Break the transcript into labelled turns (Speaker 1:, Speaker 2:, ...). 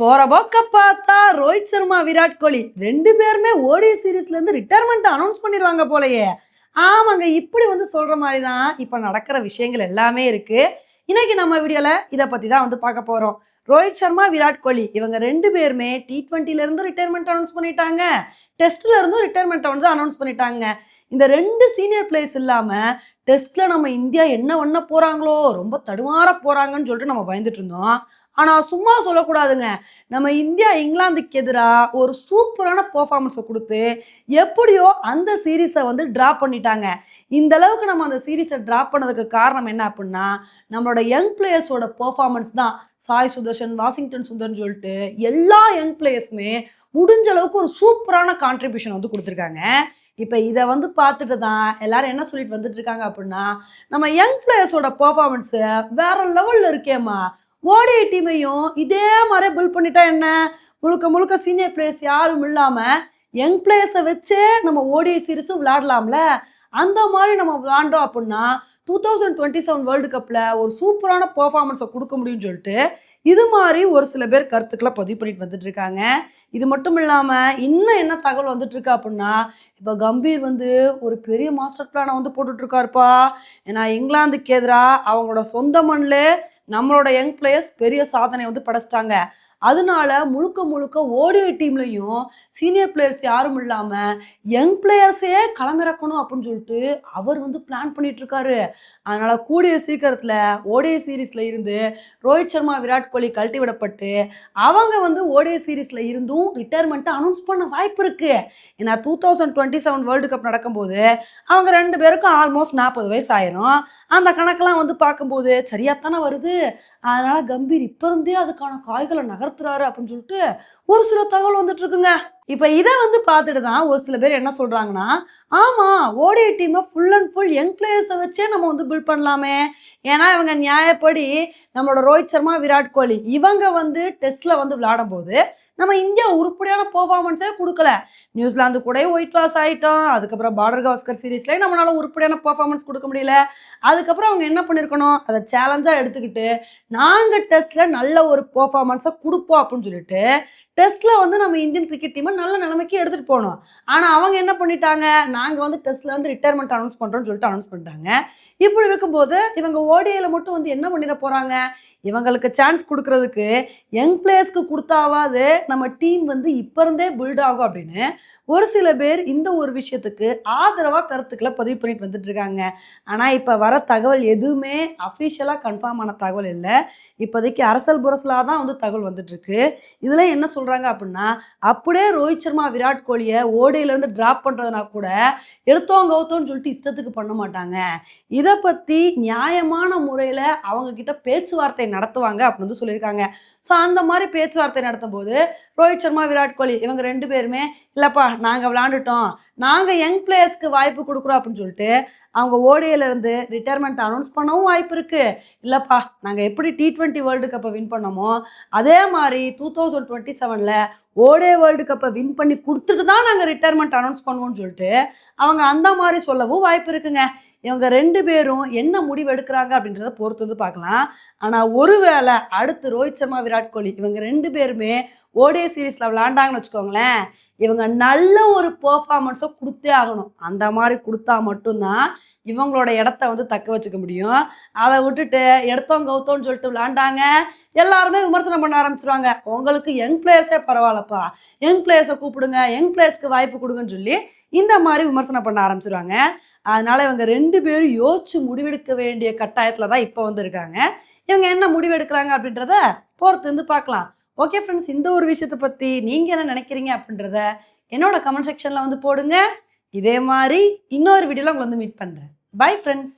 Speaker 1: போற போக்க பார்த்தா ரோஹித் சர்மா விராட் கோலி ரெண்டு பேருமே ஓடி சீரீஸ்ல இருந்து ரிட்டையர்மெண்ட் அனௌன்ஸ் பண்ணிடுவாங்க போலயே. ஆமாங்க இப்படி வந்து சொல்ற மாதிரி தான் இப்போ நடக்கிற விஷயங்கள் எல்லாமே இருக்கு. இன்னைக்கு நம்ம வீடியோல இதை பத்தி தான் வந்து பார்க்க போறோம். ரோஹித் சர்மா விராட் கோலி இவங்க ரெண்டு பேருமே டி ட்வெண்ட்டில இருந்து ரிட்டையர்மெண்ட் அனௌன்ஸ் பண்ணிட்டாங்க. டெஸ்ட்ல இருந்தும் ரிட்டையர்மெண்ட் வந்து அனௌன்ஸ் பண்ணிட்டாங்க. இந்த ரெண்டு சீனியர் பிளேயர்ஸ் இல்லாம டெஸ்ட்ல நம்ம இந்தியா என்ன பண்ண போறாங்களோ ரொம்ப தடுமாற போறாங்கன்னு சொல்லிட்டு நம்ம பயந்துட்டு இருந்தோம். ஆனால் சும்மா சொல்லக்கூடாதுங்க. நம்ம இந்தியா இங்கிலாந்துக்கு எதிராக ஒரு சூப்பரான பர்ஃபார்மன்ஸை கொடுத்து எப்படியோ அந்த சீரீஸை வந்து ட்ரா பண்ணிட்டாங்க. இந்த அளவுக்கு நம்ம அந்த சீரீஸை ட்ரா பண்ணதுக்கு காரணம் என்ன அப்படின்னா நம்மளோட யங் பிளேயர்ஸோட பர்ஃபார்மன்ஸ் தான் சாய் சுதர்ஷன் வாஷிங்டன் சுந்தர்னு சொல்லிட்டு எல்லா யங் பிளேயர்ஸுமே முடிஞ்ச அளவுக்கு ஒரு சூப்பரான கான்ட்ரிபியூஷன் வந்து கொடுத்துருக்காங்க. இப்போ இதை வந்து பார்த்துட்டு தான் எல்லாரும் என்ன சொல்லிட்டு வந்துட்டு இருக்காங்க அப்படின்னா நம்ம யங் பிளேயர்ஸோட பர்ஃபார்மன்ஸு வேற லெவலில் இருக்கேம்மா. ஓடிஐ டீமையும் இதே மாதிரி பில்ட் பண்ணிட்டா என்ன? முழுக்க முழுக்க சீனியர் பிளேயர்ஸ் யாரும் இல்லாமல் யங் பிளேயர்ஸை வச்சே நம்ம ஓடிஐ சீரிஸும் விளாடலாம்ல அந்த மாதிரி நம்ம விளாண்டோம் அப்படின்னா two thousand twenty seven world கப்பில் ஒரு சூப்பரான பர்ஃபார்மன்ஸை கொடுக்க முடியும்னு சொல்லிட்டு இது மாதிரி ஒரு சில பேர் கருத்துக்களை பதிவு பண்ணிட்டு வந்துட்டு இருக்காங்க. இது மட்டும் இல்லாமல் இன்னும் என்ன தகவல் வந்துட்டு இருக்கு அப்படின்னா இப்போ கம்பீர் வந்து ஒரு பெரிய மாஸ்டர் பிளானை வந்து போட்டுட்ருக்காருப்பா ஏன்னா இங்கிலாந்துக்கு எதிராக அவங்களோட சொந்த மண்ணில் நம்மளோட யங் பிளேயர்ஸ் பெரிய சாதனை வந்து படைச்சிட்டாங்க. அதனால முழுக்க முழுக்க ஓடிஐ டீம்லையும் சீனியர் பிளேயர்ஸ் யாரும் இல்லாமல் யங் பிளேயர்ஸே களமிறக்கணும் அப்படின்னு சொல்லிட்டு அவர் வந்து பிளான் பண்ணிட்டு இருக்காரு அதனால கூடிய சீக்கிரத்தில் ஓடிஐ சீரீஸில் இருந்து ரோஹித் சர்மா விராட் கோலி கழட்டி விடப்பட்டு அவங்க வந்து ஓடிஐ சீரீஸில் இருந்தும் ரிட்டையர்மெண்ட்டை அனௌன்ஸ் பண்ண வாய்ப்பு இருக்கு. ஏன்னா two thousand twenty seven world cup நடக்கும்போது அவங்க ரெண்டு பேருக்கும் ஆல்மோஸ்ட் நாற்பது வயசு ஆயிரும். அந்த கணக்கெல்லாம் வந்து பார்க்கும்போது சரியாத்தானே வருது. அதனால கம்பீர் இப்போ இருந்தே அதுக்கான காய்களை நகர்த்துறாரு அப்படின்னு சொல்லிட்டு ஒரு சில தகவல் வந்துட்டு இருக்குங்க. இப்போ இதை வந்து பார்த்துட்டு தான் ஒரு சில பேர் என்ன சொல்றாங்கன்னா ஆமாம் ஓடிஐ டீமை ஃபுல் அண்ட் ஃபுல் யங் பிளேயர்ஸை வச்சே நம்ம வந்து பில்ட் பண்ணலாமே. ஏன்னா இவங்க நியாயப்படி நம்மளோட ரோஹித் சர்மா விராட் கோலி இவங்க வந்து டெஸ்ட்ல வந்து விளையாடும் போது நம்ம இந்தியா உருப்படியான பெர்ஃபார்மன்ஸே கொடுக்கல. நியூசிலாந்து கூட ஒயிட் வாஷ் ஆகிட்டோம் அதுக்கப்புறம் பார்டர் கவாஸ்கர் சீரீஸ்லேயே நம்மளால உருப்படியான பெர்ஃபார்மன்ஸ் கொடுக்க முடியல. அதுக்கப்புறம் அவங்க என்ன பண்ணியிருக்கணும் அதை சேலஞ்சாக எடுத்துக்கிட்டு நாங்கள் டெஸ்ட்டில் நல்ல ஒரு பெர்ஃபார்மன்ஸை கொடுப்போம் அப்படின்னு சொல்லிட்டு டெஸ்ட்டில் வந்து நம்ம இந்தியன் கிரிக்கெட் டீமை நல்ல நிலைமைக்கு எடுத்துகிட்டு போகணும் ஆனால் அவங்க என்ன பண்ணிட்டாங்க? நாங்கள் வந்து டெஸ்ட்டில் வந்து ரிட்டையர்மெண்ட் அனௌன்ஸ் பண்ணுறோம்னு சொல்லிட்டு அனௌன்ஸ் பண்ணிட்டாங்க. இப்படி இருக்கும்போது இவங்க ஓடிஐயில் மட்டும் வந்து என்ன பண்ணிட போகிறாங்க இவங்களுக்கு சான்ஸ் கொடுக்கறதுக்கு யங் பிளேயர்ஸ்க்கு கொடுத்தாவது நம்ம டீம் வந்து இப்போ இருந்தே பில்ட் ஆகும் அப்படின்னு ஒரு சில பேர் இந்த ஒரு விஷயத்துக்கு ஆதரவாக கருத்துக்களை பதிவு பண்ணிட்டு வந்துட்டு இருக்காங்க ஆனால் இப்போ வர தகவல் எதுவுமே அஃபிஷியலாக கன்ஃபார்ம் ஆன தகவல் இல்லை. இப்போதைக்கு அரசல் புரசலாக தான் வந்து தகவல் வந்துட்டுருக்கு. இதில் என்ன சொல்கிறாங்க அப்படின்னா அப்படியே ரோஹித் சர்மா விராட் கோலியை ஓடியிலேருந்து ட்ராப் பண்ணுறதுனா கூட எடுத்தோம் கவுத்தோன்னு சொல்லிட்டு இஷ்டத்துக்கு பண்ண மாட்டாங்க. இதை பற்றி நியாயமான முறையில் அவங்கக்கிட்ட பேச்சுவார்த்தை நடத்துவாங்க அப்படின்னு வந்து சொல்லியிருக்காங்க. ஸோ அந்த மாதிரி பேச்சுவார்த்தை நடத்தும் போது ரோஹித் சர்மா விராட் கோலி இவங்க ரெண்டு பேருமே இல்லைப்பா நாங்கள் விளாண்டுட்டோம். நாங்கள் யங் பிளேயர்ஸ்க்கு வாய்ப்பு கொடுக்குறோம் அப்படின்னு சொல்லிட்டு அவங்க ஓடியிலேருந்து ரிட்டையர்மெண்ட் அனௌன்ஸ் பண்ணவும் வாய்ப்பு இருக்குது இல்லைப்பா நாங்கள் எப்படி டி ட்வெண்ட்டி வேர்ல்டு கப்பை வின் பண்ணோமோ அதே மாதிரி டூ தௌசண்ட் டுவெண்ட்டி செவனில் ஓடே வேர்ல்டு கப்பை வின் பண்ணி கொடுத்துட்டு தான் நாங்கள் ரிட்டையர்மெண்ட் அனௌன்ஸ் பண்ணுவோம்னு சொல்லிட்டு அவங்க அந்த மாதிரி சொல்லவும் வாய்ப்பு இருக்குங்க. இவங்க ரெண்டு பேரும் என்ன முடிவு எடுக்கிறாங்க அப்படின்றத பொறுத்து வந்து பார்க்கலாம். ஆனால் ஒருவேளை அடுத்து ரோஹித் சர்மா விராட் கோலி இவங்க ரெண்டு பேருமே ஓடிஐ சீரீஸில் விளாண்டாங்கன்னு வச்சுக்கோங்களேன் இவங்க நல்ல ஒரு பெர்ஃபார்மன்ஸை கொடுத்தே ஆகணும். அந்த மாதிரி கொடுத்தா மட்டும்தான் இவங்களோட இடத்த வந்து தக்க வச்சுக்க முடியும். அதை விட்டுட்டு எடுத்தோம் கவுத்தோன்னு சொல்லிட்டு விளாண்டாங்க. எல்லாருமே விமர்சனம் பண்ண ஆரம்பிச்சிருவாங்க. உங்களுக்கு யங் பிளேயர்ஸே பரவாயில்லப்பா. யங் பிளேயர்ஸை கூப்பிடுங்க. யங் பிளேயர்ஸ்க்கு வாய்ப்பு கொடுங்கன்னு சொல்லி இந்த மாதிரி விமர்சனம் பண்ண ஆரம்பிச்சிருவாங்க. அதனால இவங்க ரெண்டு பேரும் யோசிச்சு முடிவெடுக்க வேண்டிய கட்டாயத்தில் தான் இப்போ வந்திருக்காங்க. இவங்க என்ன முடிவெடுக்கிறாங்க அப்படின்றத பொறுத்து வந்து பார்க்கலாம். ஓகே ஃப்ரெண்ட்ஸ் இந்த ஒரு விஷயத்தை பற்றி நீங்கள் என்ன நினைக்கிறீங்க அப்படின்றத என்னோட கமெண்ட் செக்ஷனில் வந்து போடுங்க. இதே மாதிரி இன்னொரு வீடியோவில் உங்களை வந்து மீட் பண்ணுறேன் பை ஃப்ரெண்ட்ஸ்